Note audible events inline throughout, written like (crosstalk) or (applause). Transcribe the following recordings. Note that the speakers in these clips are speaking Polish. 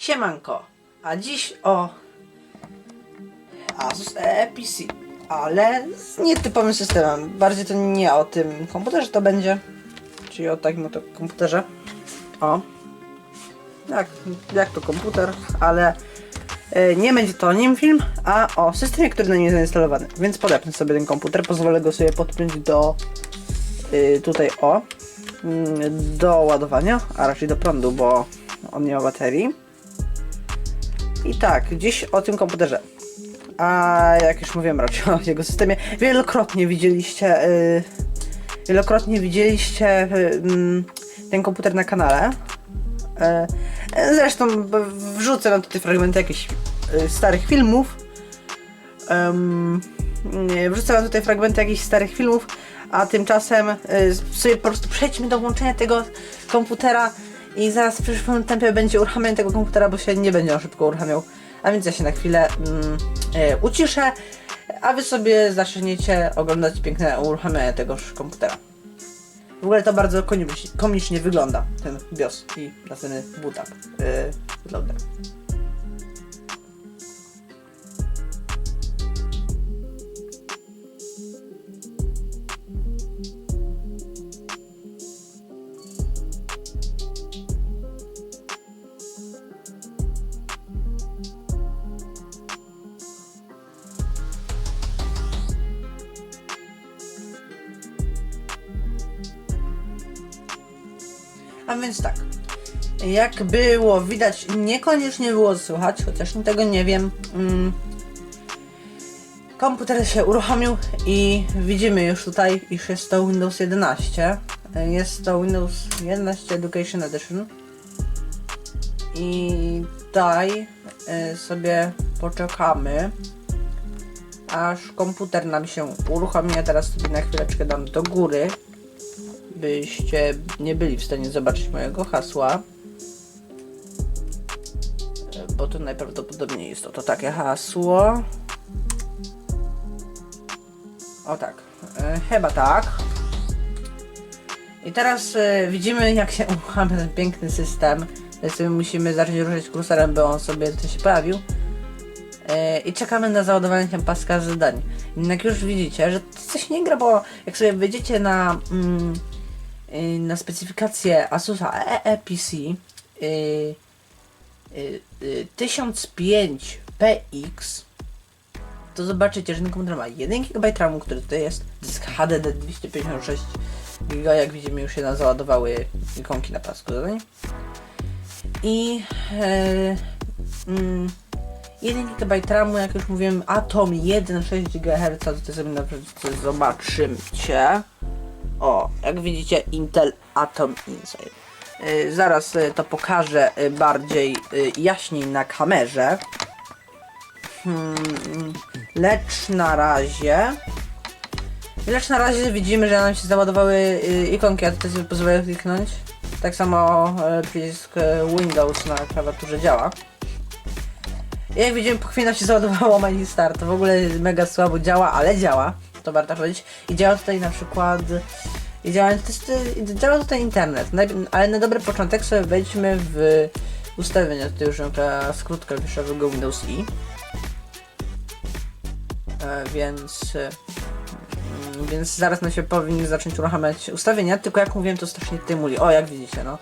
Siemanko, a dziś o Asus EPC, ale z nietypowym systemem. Bardziej to nie o tym komputerze to będzie, czyli o takim oto komputerze. O, jak, jak to komputer, ale e, nie będzie to o nim film, a o systemie, który na nim jest zainstalowany. Więc podepnę sobie ten komputer, pozwolę go sobie podpiąć do y, tutaj o mm, do ładowania, a raczej do prądu, bo on nie ma baterii. I tak, dziś o tym komputerze. A jak już mówiłem raczej o jego systemie, wielokrotnie widzieliście y, wielokrotnie widzieliście y, mm, ten komputer na kanale. Y, zresztą wrzucę wam tutaj fragmenty jakichś y, starych filmów. Nie, wrzucę wam tutaj fragmenty jakichś starych filmów, a tymczasem y, sobie po prostu przejdźmy do włączenia tego komputera i zaraz w przyszłym tempie będzie uruchamianie tego komputera, bo się nie będzie on szybko uruchamiał. A więc ja się na chwilę mm, y, uciszę, a wy sobie zaczniecie oglądać piękne uruchamianie tegoż komputera. W ogóle to bardzo komicznie, wygląda, ten BIOS i następny up, yy, loader. A więc tak. Jak było widać, niekoniecznie było słychać, chociaż tego nie wiem. Mm. Komputer się uruchomił i widzimy już tutaj, iż jest to Windows 11. Jest to Windows 11 Education Edition. I daj y, sobie poczekamy, aż komputer nam się uruchomi. Ja teraz sobie na chwileczkę dam do góry byście nie byli w stanie zobaczyć mojego hasła. Bo to najprawdopodobniej jest to, takie hasło. O tak. E, chyba tak. I teraz e, widzimy jak się (laughs) uruchamia ten piękny system. Sobie musimy zacząć ruszać kursorem, by on sobie to się pojawił. E, I czekamy na załadowanie się paska zadań. Jednak już widzicie, że coś nie gra, bo jak sobie wejdziecie na, mm, na specyfikację Asusa EEPC y, y, y, 1005px to zobaczycie, że ten komputer ma 1 GB RAMu, który tutaj jest, dysk HDD 256 GB, jak widzimy już się nam załadowały ikonki na pasku zadań. I e, mm, 1 GB RAMu, jak już mówiłem, Atom 1,6 GHz, tutaj sobie naprawdę zobaczycie. O, jak widzicie, Intel Atom Inside. Yy, zaraz y, to pokażę y, bardziej y, jaśniej na kamerze. Hmm, lecz na razie. Lecz na razie widzimy, że nam się załadowały ikonki, a tutaj sobie pozwolę kliknąć. Tak samo przycisk Windows na klawiaturze działa. I jak widzimy, po chwili nam się załadowało (laughs) start. To w ogóle mega słabo działa, ale działa. To warto powiedzieć. I działa tutaj na przykład. I działa, działa tutaj internet. Ale na dobry początek sobie wejdźmy w ustawienia. Tutaj już ta skrótka klawiszowego Windows I. E, więc. mm, Więc zaraz nam się powinny zacząć uruchamiać ustawienia, tylko jak mówiłem to strasznie tutaj muli. O, jak widzicie, no.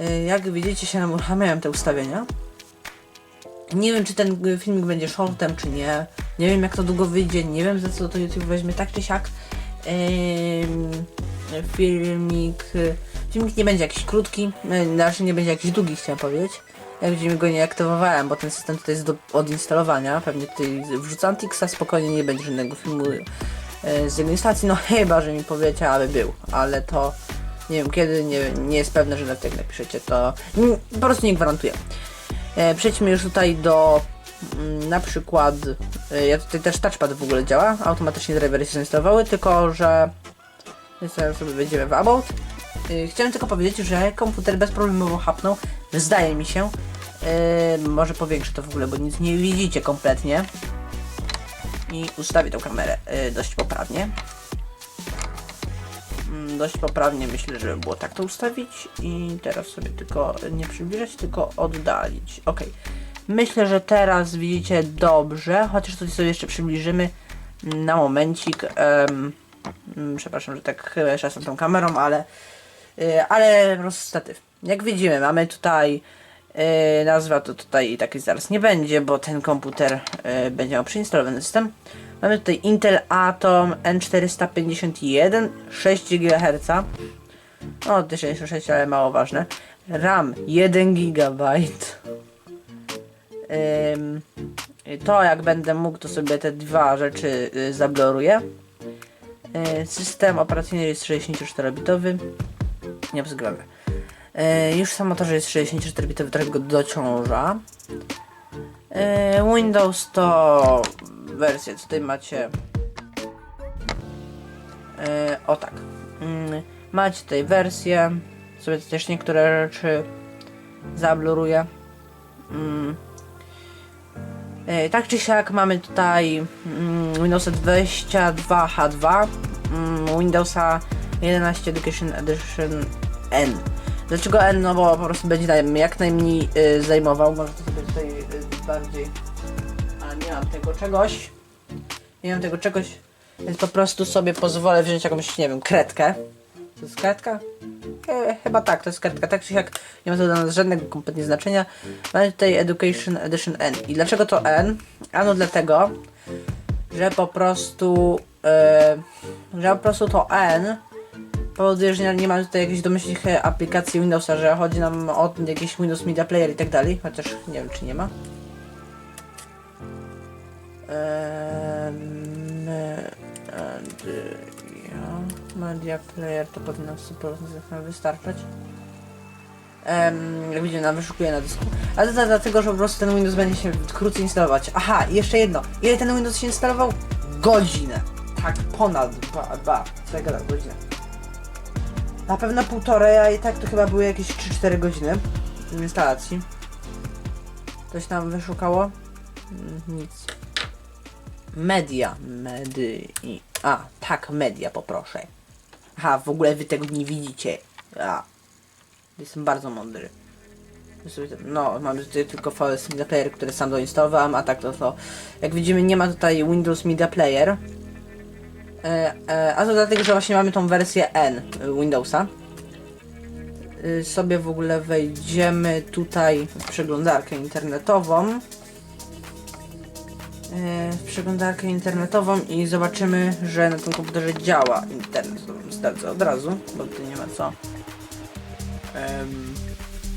E, Jak widzicie się nam uruchamiają te ustawienia. Nie wiem, czy ten filmik będzie shortem, czy nie. Nie wiem, jak to długo wyjdzie. Nie wiem, za co to YouTube weźmie, tak czy siak. Ym, filmik. Filmik nie będzie jakiś krótki, y, znaczy nie będzie jakiś długi, chciałem powiedzieć. Jak widzimy, go nie aktywowałem, bo ten system tutaj jest do odinstalowania. Pewnie tutaj wrzucam Tixa, spokojnie nie będzie żadnego filmu y, z jego instalacji. No chyba, że mi powiecie, aby był, ale to nie wiem kiedy, nie, nie jest pewne, że jak napiszecie, to mm, po prostu nie gwarantuję. E, przejdźmy już tutaj do na przykład e, ja tutaj też touchpad w ogóle działa, automatycznie drivery się zainstalowały, tylko że teraz sobie wejdziemy w About. E, chciałem tylko powiedzieć, że komputer bezproblemowo hapnął, zdaje mi się. E, może powiększę to w ogóle, bo nic nie widzicie kompletnie. I ustawię tą kamerę dość poprawnie. Mm, dość poprawnie myślę, żeby było tak to ustawić i teraz sobie tylko nie przybliżać, tylko oddalić. Ok. Myślę, że teraz widzicie dobrze, chociaż tutaj sobie jeszcze przybliżymy na momencik. mm, przepraszam, że tak chyba czasem tą kamerą, ale y, ale po prostu statyw. Jak widzimy, mamy tutaj y, nazwa to tutaj takiej zaraz nie będzie, bo ten komputer y, będzie miał przeinstalowany system. Mamy tutaj Intel Atom N451 6 GHz. O, 1006, ale mało ważne. RAM 1 GB. To jak będę mógł, to sobie te dwa rzeczy y, zabloruję. Y, system operacyjny jest 64-bitowy. Nie względnie. Już samo to, że jest 64-bitowy, trochę go dociąża. Y, Windows to wersję, tutaj macie. Y, o tak. Mm, macie tutaj wersję. Sobie też niektóre rzeczy zabluruję. E, Tak czy siak mamy tutaj Windowsa 22H2, mm, Windowsa 11 Education Edition N. Dlaczego N? No bo po prostu będzie jak najmniej y, zajmował. Może to sobie tutaj y, bardziej. A nie mam tego czegoś. Nie mam tego czegoś. Więc po prostu sobie pozwolę wziąć jakąś, nie wiem, kredkę. To jest kredka? E, chyba tak, to jest kartka. Tak czy siak nie ma to dla nas żadnego kompletnie znaczenia. Mamy tutaj Education Edition N. I dlaczego to N? Ano dlatego, że po prostu e, że po prostu to N powoduje, że nie, nie mamy tutaj jakichś domyślnych e, aplikacji Windowsa, że chodzi nam o jakiś Windows Media Player i tak dalej, chociaż nie wiem czy nie ma. Ja, media Player to powinno w 100% wystarczać. Jak widzimy, nam wyszukuje na dysku. Ale to dlatego, że po prostu ten Windows będzie się krócej instalować. Aha, jeszcze jedno. Ile ten Windows się instalował? Godzinę. Tak, ponad dwa, dwa. Co ja gadam, godzinę. Na pewno półtorej, a i tak to chyba były jakieś 3-4 godziny instalacji. Coś nam wyszukało? Mm, Nic. Media. Medy... A, tak, media poproszę. Aha, w ogóle wy tego nie widzicie. A. Jestem bardzo mądry. No, mamy tutaj tylko VS Media Player, który sam doinstalowałem, a tak to to. Jak widzimy, nie ma tutaj Windows Media Player. E, e, a to dlatego, że właśnie mamy tą wersję N Windowsa. Y, sobie w ogóle wejdziemy tutaj w przeglądarkę internetową. W przeglądarkę internetową i zobaczymy, że na tym komputerze działa internet. To Sprawdzę od razu, bo tu nie ma co. Em,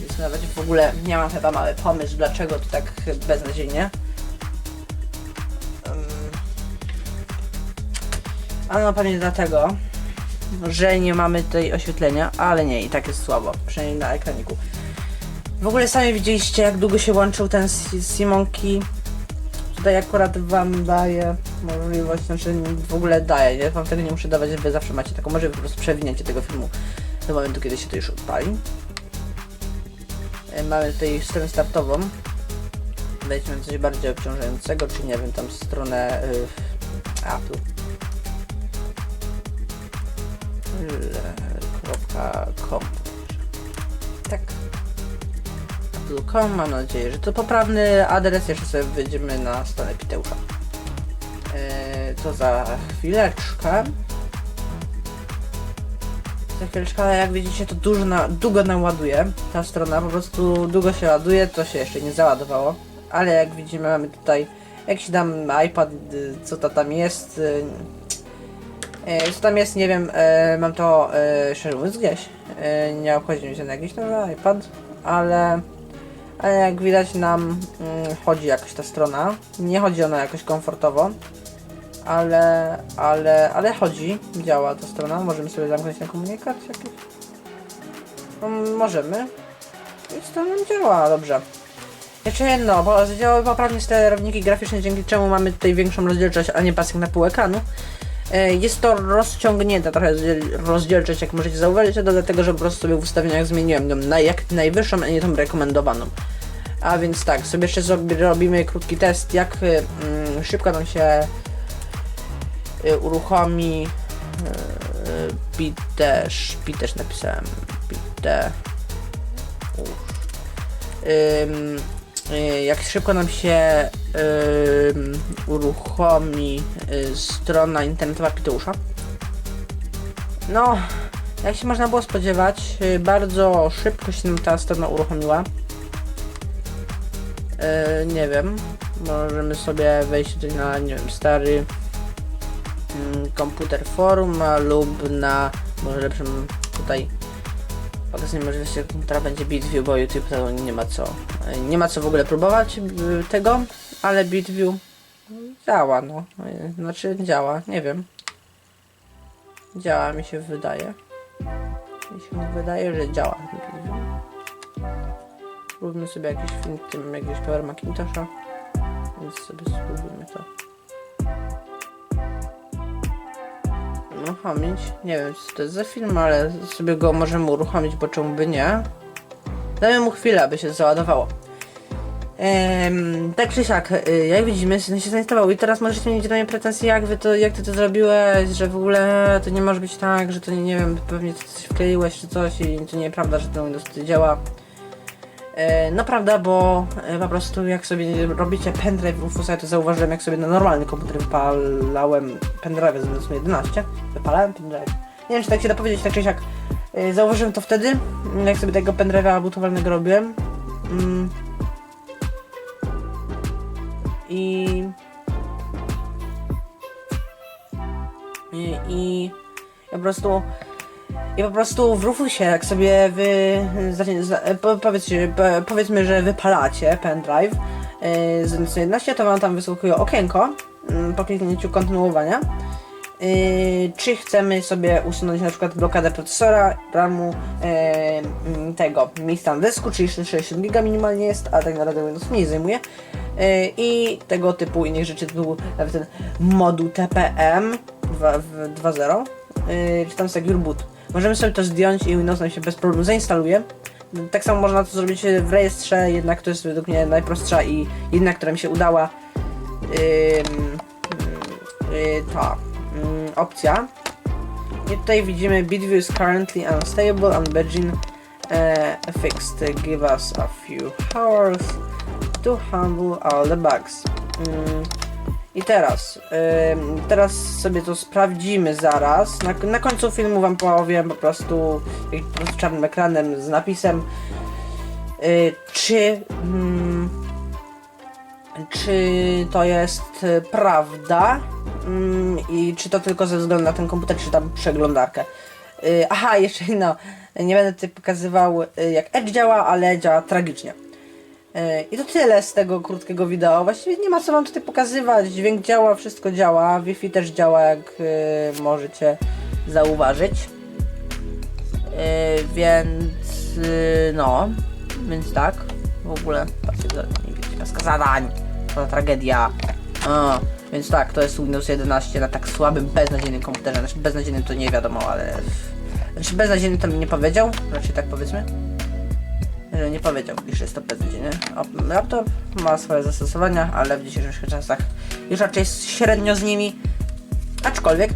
Jest nawet w ogóle nie mam chyba mały pomysł, dlaczego to tak beznadziejnie. Em, A no pewnie dlatego, że nie mamy tutaj oświetlenia, ale nie, i tak jest słabo, przynajmniej na ekraniku. W ogóle sami widzieliście jak długo się łączył ten Si- Simonki. Tutaj akurat wam daję możliwość, znaczy w ogóle daję, ja wam tego nie muszę dawać, wy zawsze macie taką możliwość, po prostu przewinięcie tego filmu do momentu, kiedy się to już odpali. E, Mamy tutaj stronę startową. Wejdźmy w coś bardziej obciążającego, czy nie wiem, tam stronę... Y, a, tu. l.com Tak. Apple.com, mam nadzieję, że to poprawny adres. Jeszcze sobie wejdziemy na stronę Piteusza. E, to za chwileczkę. Za chwileczkę, ale jak widzicie, to dużo na, długo naładuje. Ta strona po prostu długo się ładuje, to się jeszcze nie załadowało. Ale jak widzimy, mamy tutaj jakiś tam iPad, y, co to tam jest. y, e, Co tam jest, nie wiem, e, mam to e, szczerze mówiąc gdzieś. Nie obchodzi mnie się na jakiś nowy iPad, ale, ale jak widać nam mm, chodzi jakoś ta strona. Nie chodzi ona jakoś komfortowo, ale, ale, ale chodzi, działa ta strona. Możemy sobie zamknąć ten komunikat jakiś? Mm, możemy. I strona działa dobrze. Jeszcze jedno, bo zadziałały poprawnie sterowniki graficzne, dzięki czemu mamy tutaj większą rozdzielczość, a nie pasek na pół ekranu. E, Jest to rozciągnięta trochę rozdziel- rozdzielczość, jak możecie zauważyć, to dlatego, że po prostu sobie w ustawieniach zmieniłem ją na jak najwyższą, a nie tą rekomendowaną. A więc tak, sobie jeszcze robimy krótki test, jak y, mm, szybko nam się y, uruchomi Bitesz, Bitesz napisałem. Bite. Ym, y, jak szybko nam się uruchomi y, strona internetowa Piteusza. No, jak się można było spodziewać, y, bardzo szybko się nam ta strona uruchomiła. Y, nie wiem, możemy sobie wejść tutaj na, nie wiem, stary mm, komputer forum lub na może lepszym tutaj okazji możliwości komputera będzie BitView, bo YouTube to nie ma co nie ma co w ogóle próbować tego, ale BitView działa no, znaczy działa, nie wiem działa mi się wydaje mi się wydaje, że działa Róbmy sobie jakiś film, tym jakiegoś Power Macintosha więc sobie spróbujmy to uruchomić. Nie wiem co to jest za film, ale sobie go możemy uruchomić, bo czemu by nie. Dajmy mu chwilę, aby się załadowało. Ehm, tak czy siak, y, jak widzimy, system się zainstalował i teraz możecie mieć do mnie pretensje, jak wy to, jak ty to zrobiłeś, że w ogóle to nie może być tak, że to nie, nie wiem, pewnie ty coś wkleiłeś czy coś i to nieprawda, że to Windows to działa. E, no prawda, bo e, po prostu jak sobie robicie pendrive w Rufusa, to zauważyłem jak sobie na normalny komputer wypalałem pendrive z Windowsem 11. Wypalałem pendrive. Nie wiem czy tak się da powiedzieć, tak czy siak. E, zauważyłem to wtedy, jak sobie tego pendrive'a bootowalnego robiłem. Mm. I... I... I... Ja po prostu... I po prostu w Rufusie, jak sobie wy, powiedzcie, po, powiedzmy, że wypalacie pendrive yy, z Windows 11, to wam tam wyskakuje okienko yy, po kliknięciu kontynuowania. Yy, czy chcemy sobie usunąć na przykład blokadę procesora, RAMu, yy, tego miejsca na dysku, czyli 60 giga minimalnie jest, a tak naprawdę Windows mniej zajmuje. Yy, I tego typu innych rzeczy, typu nawet ten moduł TPM 2 w 2.0, yy, czy tam Secure Boot. Możemy sobie to zdjąć i Windows nam się bez problemu zainstaluje. Tak samo można to zrobić w rejestrze, jednak to jest według mnie najprostsza i jedna, która mi się udała. Ym, yy, ta ym, opcja. I tutaj widzimy BitView is currently unstable and Virgin uh, fixed. Give us a few hours to handle all the bugs. Ym, i teraz, ym, teraz sobie to sprawdzimy zaraz. Na, na końcu filmu wam powiem po prostu, po prostu czarnym ekranem z napisem, y, czy, mm, czy to jest y, prawda mm, i czy to tylko ze względu na ten komputer, czy tam przeglądarkę. Y, aha, jeszcze no, nie będę tutaj pokazywał y, jak Edge działa, ale działa tragicznie. E, I to tyle z tego krótkiego wideo. Właściwie nie ma co wam tutaj pokazywać. Dźwięk działa, wszystko działa. Wi-Fi też działa, jak e, możecie zauważyć. E, więc no, więc tak. W ogóle, patrzcie, nie wiecie, kaska zadań. To tragedia. Więc tak, to jest Windows 11 na tak słabym, beznadziejnym komputerze. Znaczy beznadziejnym to nie wiadomo, ale... Znaczy beznadziejnym to mi nie powiedział, raczej tak powiedzmy że nie powiedział, iż jest to beznadziejny. O, Laptop ma swoje zastosowania, ale w dzisiejszych czasach już raczej średnio z nimi. Aczkolwiek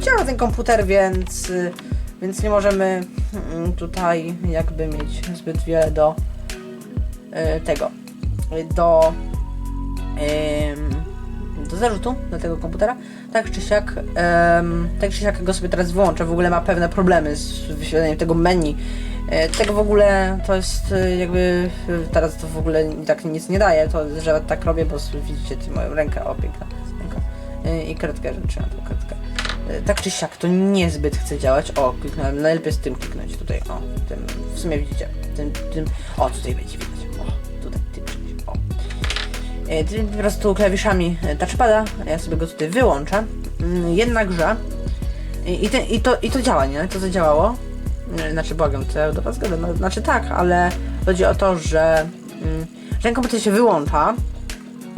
działa ten komputer, więc, więc nie możemy mm, tutaj jakby mieć zbyt wiele do y, tego, do do zarzutu do tego komputera. Tak czy siak, tak czy siak go sobie teraz wyłączę. W ogóle ma pewne problemy z wyświetleniem tego menu. E, Tego w ogóle to jest e, jakby e, teraz to w ogóle tak nic nie daje, to że tak robię, bo widzicie ty moją rękę, o i kredkę, że trzymam tą kredkę. Tak czy siak, to niezbyt chce działać. O, kliknąłem, najlepiej z tym kliknąć tutaj, o, tym, w sumie widzicie, tym, tym, o, tutaj będzie widać, o, tutaj, tym o. Tym po prostu klawiszami touchpada, ja sobie go tutaj wyłączę, Mm, jednakże i, i, te, i, to, i to działa, nie? To zadziałało. Znaczy, błagam, to ja do was gadam. No, Znaczy tak, ale chodzi o to, że mm, ten komputer się wyłącza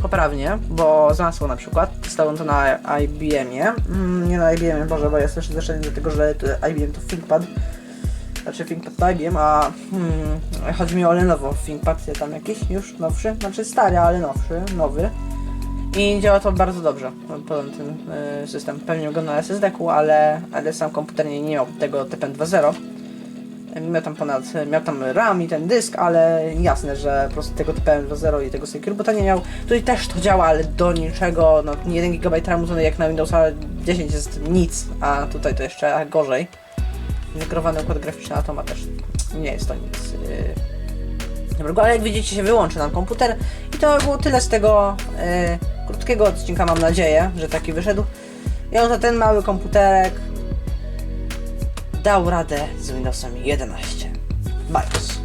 poprawnie, bo zasło na przykład, stałem to na IBM-ie, mm, nie na IBM-ie, Boże, bo jest też zeszedłem do tego, że to IBM to ThinkPad, znaczy ThinkPad to IBM, a hmm, chodzi mi o Lenovo ThinkPad, tam jakiś już nowszy, znaczy stary, ale nowszy, nowy. I działa to bardzo dobrze, poza ten y, system. Pewnie go na SSD-ku, ale, ale sam komputer nie, nie miał tego TPM 2.0. Miał tam ponad, miał tam RAM i ten dysk, ale jasne, że po prostu tego TPM 2.0 i tego Secure Boota nie miał. Tutaj też to działa, ale do niczego, no 1 GB RAMu to jak na Windowsa 10 jest nic, a tutaj to jeszcze gorzej. Integrowany układ graficzny, a to ma też, nie jest to nic yy, dobrego, ale jak widzicie się wyłączy nam komputer i to było tyle z tego yy, krótkiego odcinka, mam nadzieję, że taki wyszedł. I on za ten mały komputerek dał radę z Windowsem 11. BIOS.